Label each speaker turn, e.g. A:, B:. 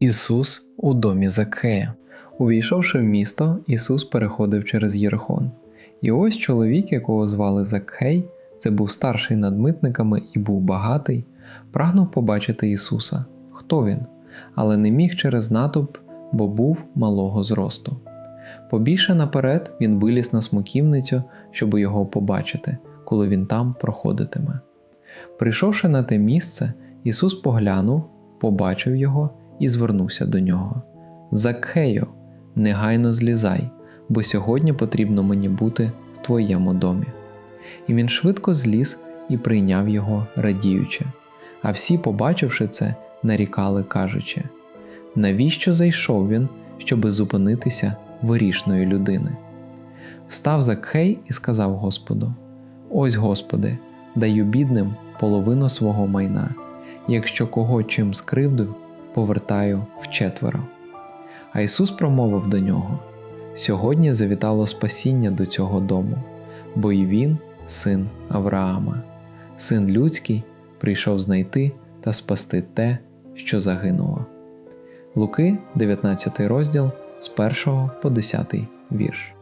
A: Ісус у домі Закхея. Увійшовши в місто, Ісус переходив через Єрихон. І ось чоловік, якого звали Закхей, це був старший над митниками і був багатий, прагнув побачити Ісуса. Хто він? Але не міг через натовп, бо був малого зросту. Побільше наперед він виліз на смоківницю, щоб його побачити, коли він там проходитиме. Прийшовши на те місце, Ісус поглянув, побачив його і звернувся до нього. Закхею, негайно злізай, бо сьогодні потрібно мені бути в твоєму домі. І він швидко зліз і прийняв його, радіючи. А всі, побачивши це, нарікали, кажучи: навіщо зайшов він, щоби зупинитися вирішної людини? Встав Закхей і сказав Господу: Ось, Господи, даю бідним половину свого майна, якщо кого чим скривдив, повертаю вчетверо. А Ісус промовив до нього: Сьогодні завітало спасіння до цього дому, бо і він син Авраама, син людський, прийшов знайти та спасти те, що загинуло. Луки, 19 розділ з 1 по 10 вірш.